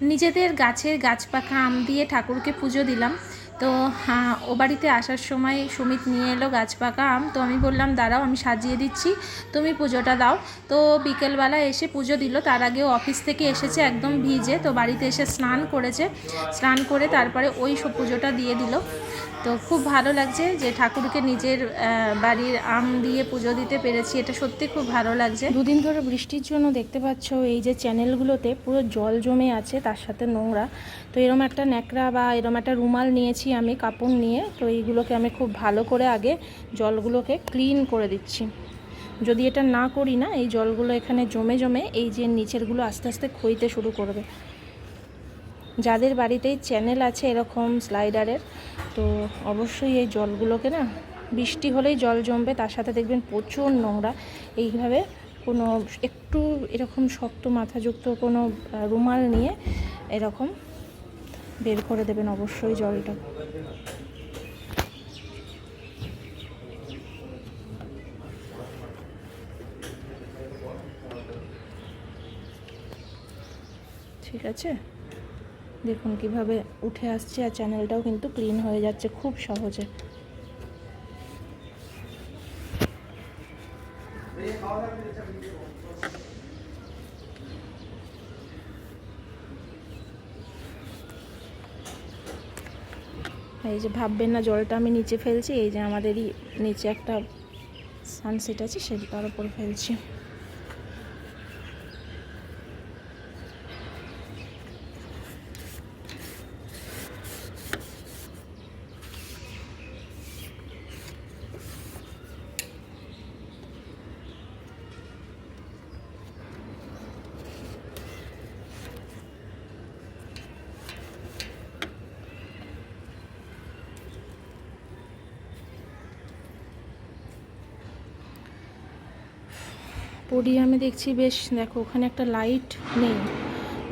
নিজেদের গাছের গাছ পাকা আম দিয়ে ঠাকুরকে পুজো দিলাম। তো হ্যাঁ, ও বাড়িতে আসার সময় সুমিত নিয়ে এলো গাছ পাকা আম। তো আমি বললাম দাঁড়াও আমি সাজিয়ে দিচ্ছি। তুমি পুজোটা দাও। তো বিকেলবেলা এসে পুজো দিল। তার আগেও অফিস থেকে এসেছে একদম ভিজে। তো বাড়িতে এসে স্নান করেছে। স্নান করে তারপরে ওই সব পুজোটা দিয়ে দিল। তো খুব ভালো লাগছে যে ঠাকুরকে নিজের বাড়ির আম দিয়ে পুজো দিতে পেরেছি। এটা সত্যি খুব ভালো লাগছে। দুদিন ধরে বৃষ্টির জন্য দেখতে পাচ্ছ এই যে চ্যানেলগুলোতে পুরো জল জমে আছে তার সাথে নোংরা। তো এরম একটা ন্যাকড়া বা এরম একটা রুমাল নিয়েছি আমি কাপড় নিয়ে। তো এইগুলোকে আমি খুব ভালো করে আগে জলগুলোকে ক্লিন করে দিচ্ছি। যদি এটা না করি না, এই জলগুলো এখানে জমে জমে এই যে নিচেরগুলো আস্তে আস্তে খইতে শুরু করবে। যাদের বাড়িতেই চ্যানেল আছে এরকম স্লাইডারের তো অবশ্যই এই জলগুলোকে না, বৃষ্টি হলেই জল জমবে, তার সাথে দেখবেন প্রচুর নোংরা। এইভাবে কোনো একটু এরকম শক্ত মাথাযুক্ত কোনো রুমাল নিয়ে এরকম বের করে দেবেন অবশ্যই জলটা। ঠিক আছে? দেখুন কীভাবে উঠে আসছে আর চ্যানেলটাও কিন্তু ক্লিন হয়ে যাচ্ছে খুব সহজে। এই যে ভাববেন না, জলটা আমি নিচে ফেলছি, এই যে আমাদেরই নিচে একটা সানসেট আছে সেটার উপর ফেলছি। পোডিয়ামে দেখছি বেশ, দেখো ওখানে একটা লাইট নেই।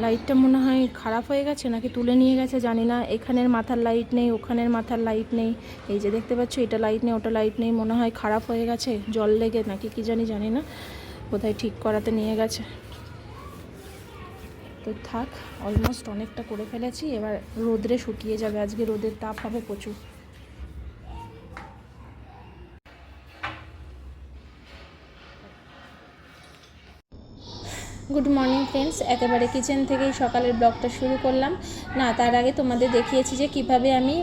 লাইটটা মনে হয় খারাপ হয়ে গেছে নাকি তুলে নিয়ে গেছে জানি না। এখানের মাথার লাইট নেই, ওখানের মাথার লাইট নেই। এই যে দেখতে পাচ্ছ, এটা লাইট নেই, ওটা লাইট নেই, মনে হয় খারাপ হয়ে গেছে, জল লেগে নাকি কি জানি জানি না। কোথায় ঠিক করাতে নিয়ে গেছে। তো থাক অলমোস্ট অনেকটা করে ফেলেছি, এবার রোদ্রে শুকিয়ে যাবে। আজকে রোদের তাপ হবে প্রচুর। গুড মর্নিং ফ্রেন্ডস একেবারে কিচেন থেকেই সকালের ব্লগটা শুরু করলাম। না, তার আগে তোমাদের দেখিয়েছি যে কীভাবে আমি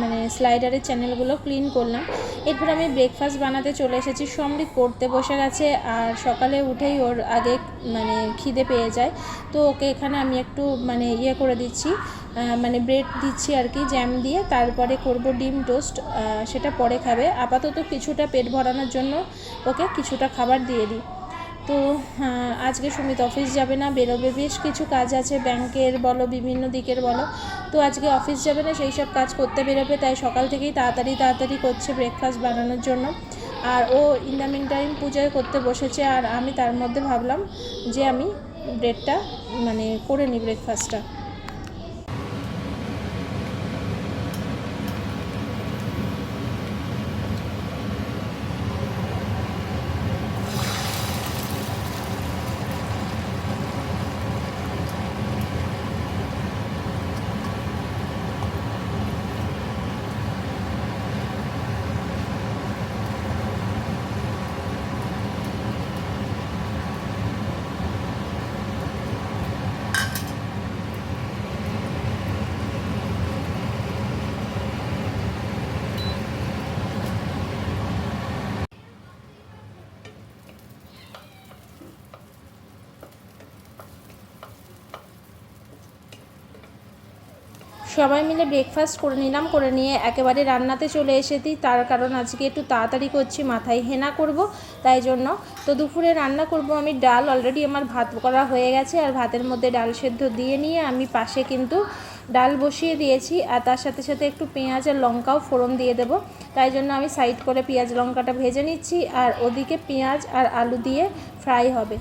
মানে স্লাইডারের চ্যানেলগুলো ক্লিন করলাম। এরপর আমি ব্রেকফাস্ট বানাতে চলে এসেছি। সমৃদ্ধ পড়তে বসে গেছে আর সকালে উঠেই ওর আগে মানে খিদে পেয়ে যায়। তো ওকে এখানে আমি একটু মানে ইয়ে করে দিচ্ছি মানে ব্রেড দিচ্ছি আর কি জ্যাম দিয়ে। তারপরে করব ডিম টোস্ট সেটা পরে খাবে। আপাতত কিছুটা পেট ভরানোর জন্য ওকে কিছুটা খাবার দিয়ে দিই। তো আজকে সুমিত অফিস যাবে না, বেরোবে। বেশ কিছু কাজ আছে ব্যাংকের, বলো, বিভিন্ন দিকের বলো। তো আজকে অফিস যাবে না, সেই সব কাজ করতে বেরোবে, তাই সকাল থেকেই তাড়াতাড়ি তাড়াতাড়ি করছে ব্রেকফাস্ট বানানোর জন্য। আর ও ইন দ্য টাইম পূজায় করতে বসেছে, আর আমি তার মধ্যে ভাবলাম যে আমি ব্রেডটা মানে করে নিই ব্রেকফাস্টটা সবাই মিলে ব্রেকফাস্ট করে নিলাম, করে নিয়ে একেবারে রান্নাতে চলে এসেছি। তার কারণ আজকে একটু তাড়াতাড়ি করছি, মাথায় হেনা করব, তাই জন্য। তো দুপুরে রান্না করব আমি ডাল অলরেডি আমার ভাত করা হয়ে গেছে, আর ভাতের মধ্যে ডাল সেদ্ধ দিয়ে নিয়ে আমি পাশে কিন্তু ডাল বসিয়ে দিয়েছি, আর তার সাথে সাথে একটু পেঁয়াজ আর লঙ্কাও ফোড়ন দিয়ে দেবো। তাই জন্য আমি সাইড করে পেঁয়াজ, লঙ্কাটা ভেজে নিচ্ছি, আর ওদিকে পেঁয়াজ আর আলু দিয়ে ফ্রাই হবে।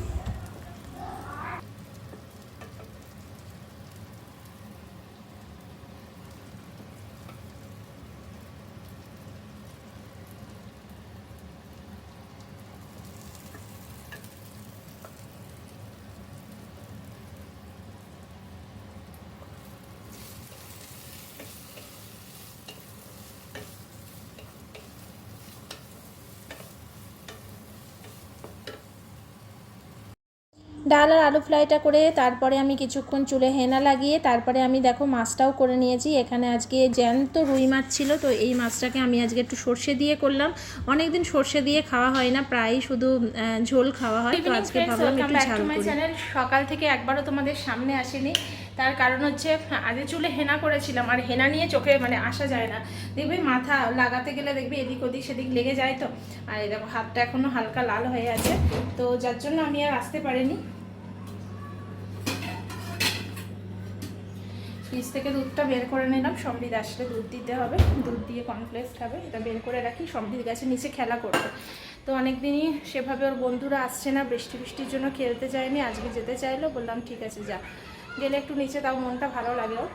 ডাল আর আলু ফ্রাইটা করে তারপরে আমি কিছুক্ষণ চুলে হেনা লাগিয়ে তারপরে আমি দেখো মাছটাও করে নিয়েছি। এখানে আজকে জ্যান্ত রুই মাছ ছিল তো এই মাছটাকে আমি আজকে একটু সর্ষে দিয়ে করলাম। অনেকদিন সর্ষে দিয়ে খাওয়া হয় না প্রায়ই শুধু ঝোল খাওয়া হয়। তো আজকে ভাবলাম একটু ঝাল করি। চ্যানেল সকাল থেকে একবারও তোমাদের সামনে আসেনি। তার কারণ হচ্ছে আগে চুলে হেনা করেছিলাম আর হেনা নিয়ে চোখে মানে আসা যায় না। দেখবে মাথা লাগাতে গেলে দেখবে এদিক ওদিক সেদিক লেগে যায় তো। আর এই দেখো হাতটা এখনও হালকা লাল হয়ে আছে। তো যার জন্য আমি আর আসতে পারিনি। ফ্রিজ থেকে দুধটা বের করে নিলাম। সমৃদ্ধ আসলে দুধ দিতে হবে। দুধ দিয়ে কর্নফ্লেক্স খাবে। এটা বের করে রাখি। সমৃদ্ধ গাছে নিচে খেলা করবে। তো অনেক দিনই সেভাবে ওর বন্ধুরা আসছে না। বৃষ্টি বৃষ্টির জন্য খেলতে চায়নি আজকে যেতে চাইলো। বললাম, ঠিক আছে, যা। গেলে একটু নিচে, তাও মনটা ভালো লাগে ওর।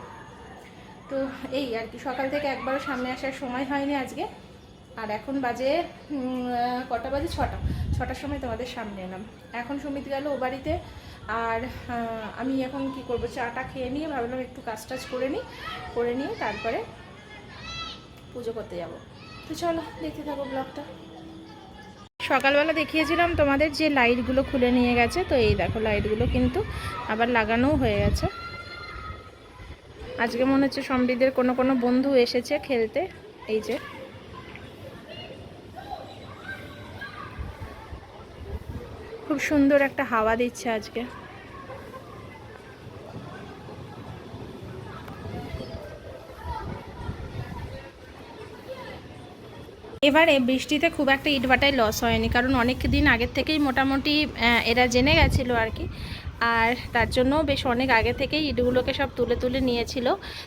তো এই আর কি, সকাল থেকে একবারও সামনে আসার সময় হয়নি আজকে। আর এখন বাজে কটা বাজে? ছটা। ছটার সময় তোমাদের সামনে এলাম। এখন সুমিত গেল ও বাড়িতে। আর আমি এখন কি করব? চাটা খেয়ে নিয়ে ভাবলাম একটু কাজ টাজ করে নিই, করে নিয়ে তারপরে পুজো করতে যাব। তো চলো, দেখতে থাকো ব্লগটা। সকালবেলা দেখিয়েছিলাম তোমাদের যে লাইটগুলো খুলে নিয়ে গেছে, তো এই দেখো লাইটগুলো কিন্তু আবার লাগানোও হয়ে গেছে। আজকে মনে হচ্ছে সমৃদ্ধের কোনো কোনো বন্ধু এসেছে খেলতে, এই যে। খুব সুন্দর একটা হাওয়া দিচ্ছে আজকে। এবারে বৃষ্টিতে খুব একটা ইটভাটাই লস হয়নি, কারণ অনেক দিন আগের থেকেই মোটামুটি এরা জেনে গেছিল আর কি। আর তার জন্য বেশ অনেক আগে থেকেই ইটগুলোকে সব তুলে তুলে নিয়েছিল।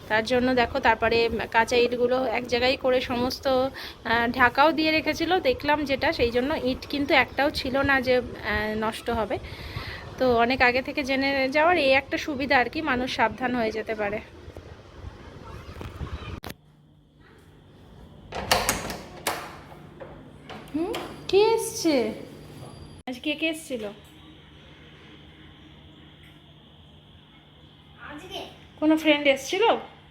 তার জন্য দেখো তারপরে কাঁচা ইটগুলো এক জায়গায় করে সমস্ত ঢাকাও দিয়ে রেখেছিল। দেখলাম যেটা, সেই জন্য ইট কিন্তু একটাও ছিল না যে নষ্ট হবে। তো অনেক আগে থেকে জেনে যাওয়ার এই একটা সুবিধা আর কি, মানুষ সাবধান হয়ে যেতে পারে। কে এসছে? আজ কে কে এসছিল? আজকে? কোনো ফ্রেন্ড এসছিল?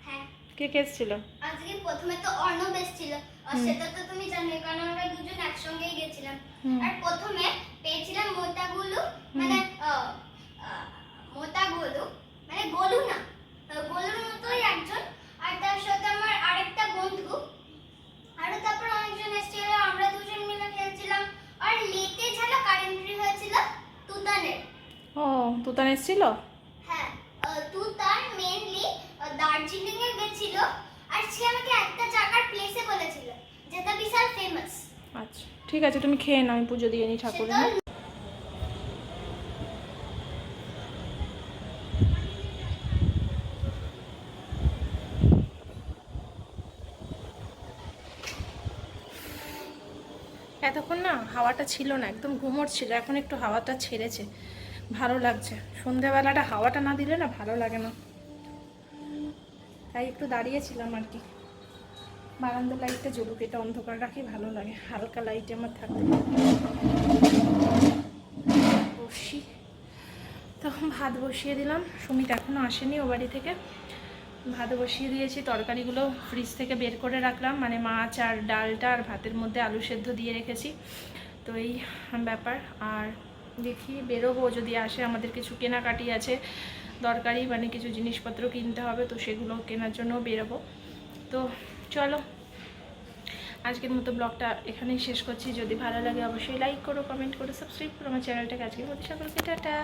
হ্যাঁ। কে কে এসছিল? আজকে প্রথমে তো অর্ণব এসেছিল। আর সেটা তো তুমি জানো কারণ আমরা দুজন একসঙ্গেই গেছিলাম। আর প্রথমে পেয়েছিলাম মানে মানে গোলু না গোলুর মতোই একজন। আর তার সাথে আমার আরেকটা বন্ধু। আর তারপর অনেকজন এসেছিল আমরা দুজন মিলে খেলছিলাম। আর লেতে ঝালা কারেন্ট্রি হয়েছিল তুতানের। ও তুতান এসছিল? আচ্ছা ঠিক আছে তুমি খেয়ে নাও আমি পুজো দিয়ে নিই ঠাকুরের? এতক্ষণ না হাওয়াটা ছিল না একদম ঘুমোর ছিল এখন একটু হাওয়াটা ছেড়েছে ভালো লাগছে। সন্ধেবেলাটা হাওয়াটা না দিলে না ভালো লাগে না। তাই একটু দাঁড়িয়েছিলাম আর কি। বারান্দা লাইটটা জ্বলুক, এটা অন্ধকার রাখি, ভালো লাগে। হালকা লাইটে আমার থাকতে বসি। তখন ভাত বসিয়ে দিলাম। সুমিত এখনও আসেনি ও বাড়ি থেকে। ভাত বসিয়ে দিয়েছি, তরকারিগুলো ফ্রিজ থেকে বের করে রাখলাম। মানে মাছ আর ডালটা আর ভাতের মধ্যে আলু সেদ্ধ দিয়ে রেখেছি। তো এই ব্যাপার। আর দেখি, বেরোবো যদি আসে, আমাদের কিছু কেনাকাটি আছে। দরকারি মানে কিছু জিনিসপত্র কিনতে হবে, তো সেগুলো কেনার জন্য বেরোবো। তো চলো। আজকের মতো ব্লগটা এখানেই শেষ করছি। যদি ভালো লাগে অবশ্যই লাইক করো কমেন্ট করো সাবস্ক্রাইব করো আমার চ্যানেলটাকে। আজকের মতো সকলকে টাটা।